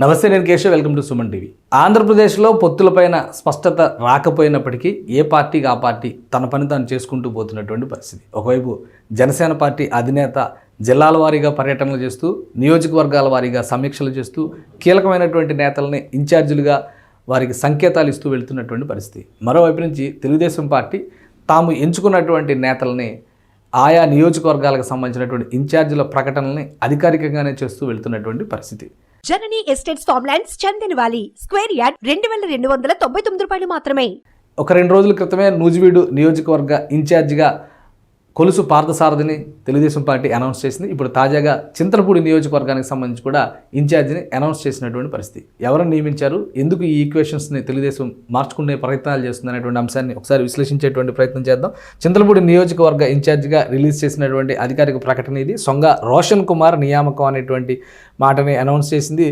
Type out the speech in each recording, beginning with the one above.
నమస్తే నేను Keshav. Welcome to Suman TV. ఆంధ్రప్రదేశ్లో పొత్తులపైన స్పష్టత రాకపోయినప్పటికీ ఏ పార్టీకి ఆ పార్టీ తన పని తాను చేసుకుంటూ పోతున్నటువంటి పరిస్థితి. ఒకవైపు జనసేన పార్టీ అధినేత జిల్లాల వారీగా పర్యటనలు చేస్తూ నియోజకవర్గాల వారీగా సమీక్షలు చేస్తూ కీలకమైనటువంటి నేతలని ఇన్ఛార్జీలుగా వారికి సంకేతాలు ఇస్తూ వెళ్తున్నటువంటి పరిస్థితి. మరోవైపు నుంచి తెలుగుదేశం పార్టీ తాము ఎంచుకున్నటువంటి నేతలని ఆయా నియోజకవర్గాలకు సంబంధించినటువంటి ఇన్ఛార్జీల ప్రకటనల్ని అధికారికంగానే చేస్తూ వెళ్తున్నటువంటి పరిస్థితి. Janani estates Chandan Chandanavali. Square yard రెండు వేల రెండు వందల తొంభై తొమ్మిది రూపాయలు మాత్రమే. ఒక రెండు రోజుల క్రితమే నూజివీడు నియోజకవర్గ ఇన్ఛార్జిగా కొలుసు పార్థసారథిని తెలుగుదేశం పార్టీ అనౌన్స్ చేసింది. ఇప్పుడు తాజాగా చింతలపూడి నియోజకవర్గానికి సంబంధించి కూడా ఇన్ఛార్జిని అనౌన్స్ చేసినటువంటి పరిస్థితి. ఎవరిని నియమించారు? ఎందుకు ఈ ఈక్వేషన్స్ని తెలుగుదేశం మార్చుకునే ప్రయత్నాలు చేస్తుంది అనేటువంటి అంశాన్ని ఒకసారి విశ్లేషించేటువంటి ప్రయత్నం చేద్దాం. చింతలపూడి నియోజకవర్గ ఇన్ఛార్జిగా రిలీజ్ చేసినటువంటి అధికారిక ప్రకటన ఇది. సొంగ రోషన్ కుమార్ నియామకం అనేటువంటి మాటని అనౌన్స్ చేసింది.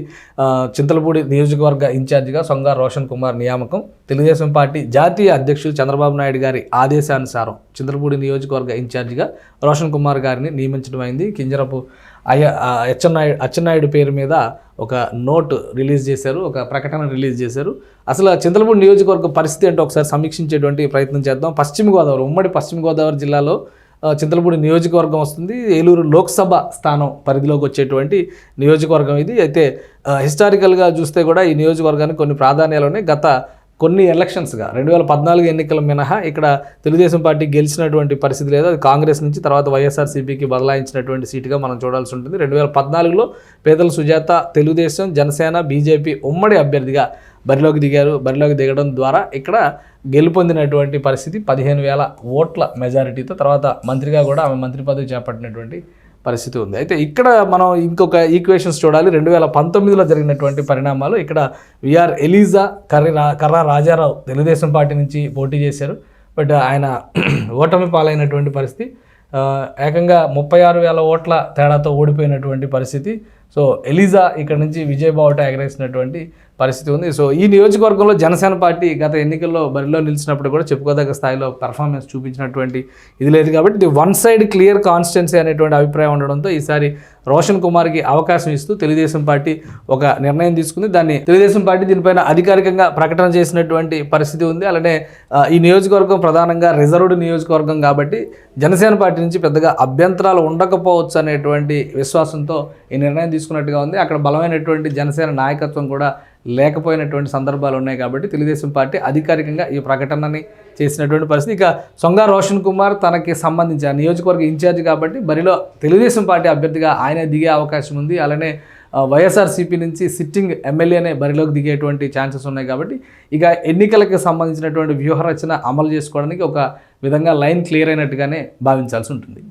చింతలపూడి నియోజకవర్గ ఇన్ఛార్జిగా సొంగ రోషన్ కుమార్ నియామకం. తెలుగుదేశం పార్టీ జాతీయ అధ్యక్షులు చంద్రబాబు నాయుడు గారి ఆదేశానుసారం చింతలపూడి నియోజకవర్గ ఇన్ఛార్జిగా రోషన్ కుమార్ గారిని నియమించడం అయింది. కింజరపు అయ్య అచ్చెన్నాయుడు అచ్చెన్నాయుడు పేరు మీద ఒక నోట్ రిలీజ్ చేశారు ఒక ప్రకటన రిలీజ్ చేశారు. అసలు చింతలపూడి నియోజకవర్గ పరిస్థితి ఏంటో ఒకసారి సమీక్షించేటువంటి ప్రయత్నం చేద్దాం. పశ్చిమ గోదావరి ఉమ్మడి పశ్చిమ గోదావరి జిల్లాలో చింతలపూడి నియోజకవర్గం వస్తుంది. ఏలూరు లోక్సభ స్థానం పరిధిలోకి వచ్చేటువంటి నియోజకవర్గం ఇది. అయితే హిస్టారికల్గా చూస్తే కూడా ఈ నియోజకవర్గానికి కొన్ని ప్రాధాన్యాలు ఉన్నాయి. గత కొన్ని ఎలక్షన్స్గా రెండు వేల పద్నాలుగు ఎన్నికల మినహా ఇక్కడ తెలుగుదేశం పార్టీ గెలిచినటువంటి పరిస్థితి లేదు. అది కాంగ్రెస్ నుంచి తర్వాత వైఎస్ఆర్సీపీకి బదలాయించినటువంటి సీటుగా మనం చూడాల్సి ఉంటుంది. రెండు వేల పద్నాలుగులో పేదల సుజాత తెలుగుదేశం జనసేన బీజేపీ ఉమ్మడి అభ్యర్థిగా బరిలోకి దిగారు. బరిలోకి దిగడం ద్వారా ఇక్కడ గెలుపొందినటువంటి పరిస్థితి పదిహేను వేల ఓట్ల మెజారిటీతో తర్వాత మంత్రిగా కూడా ఆమె మంత్రి పదవి చేపట్టినటువంటి పరిస్థితి ఉంది. అయితే ఇక్కడ మనం ఇంకొక ఈక్వేషన్స్ చూడాలి. రెండు వేల పంతొమ్మిదిలో జరిగినటువంటి పరిణామాలు ఇక్కడ విఆర్ ఎలీజా కర్రి రా కర్రా రాజారావు తెలుగుదేశం పార్టీ నుంచి పోటీ చేశారు. బట్ ఆయన ఓటమి పాలైనటువంటి పరిస్థితి ఏకంగా ముప్పై ఆరు వేల ఓట్ల తేడాతో ఓడిపోయినటువంటి పరిస్థితి. సో ఎలిజా ఇక్కడ నుంచి విజయబావుట ఎగరేసినటువంటి పరిస్థితి ఉంది. సో ఈ నియోజకవర్గంలో జనసేన పార్టీ గత ఎన్నికల్లో బరిలో నిలిచినప్పుడు కూడా చెప్పుకోదగ్గ స్థాయిలో పెర్ఫార్మెన్స్ చూపించినటువంటి ఇది లేదు కాబట్టి ఇది వన్ సైడ్ క్లియర్ కాన్స్టెన్సీ అనేటువంటి అభిప్రాయం ఉండడంతో ఈసారి రోషన్ కుమార్కి అవకాశం ఇస్తూ తెలుగుదేశం పార్టీ ఒక నిర్ణయం తీసుకుంది. దాన్ని తెలుగుదేశం పార్టీ దీనిపైన అధికారికంగా ప్రకటన చేసినటువంటి పరిస్థితి ఉంది. అలానే ఈ నియోజకవర్గం ప్రధానంగా రిజర్వ్డ్ నియోజకవర్గం కాబట్టి జనసేన పార్టీ నుంచి పెద్దగా అభ్యంతరాలు ఉండకపోవచ్చు అనేటువంటి విశ్వాసంతో ఈ నిర్ణయం తీసుకున్నట్టుగా ఉంది. అక్కడ బలమైనటువంటి జనసేన నాయకత్వం కూడా లేకపోయినటువంటి సందర్భాలు ఉన్నాయి కాబట్టి తెలుగుదేశం పార్టీ అధికారికంగా ఈ ప్రకటనని చేసినటువంటి పరిస్థితి. ఇక సొంగ రోషన్ కుమార్ తనకి సంబంధించి నియోజకవర్గ ఇన్ఛార్జ్ కాబట్టి బరిలో తెలుగుదేశం పార్టీ అభ్యర్థిగా ఆయనే దిగే అవకాశం ఉంది. అలానే వైఎస్ఆర్సీపీ నుంచి సిట్టింగ్ ఎమ్మెల్యేనే బరిలోకి దిగేటువంటి ఛాన్సెస్ ఉన్నాయి కాబట్టి ఇక ఎన్నికలకు సంబంధించినటువంటి వ్యూహరచన అమలు చేసుకోవడానికి ఒక విధంగా లైన్ క్లియర్ అయినట్టుగానే భావించాల్సి ఉంటుంది.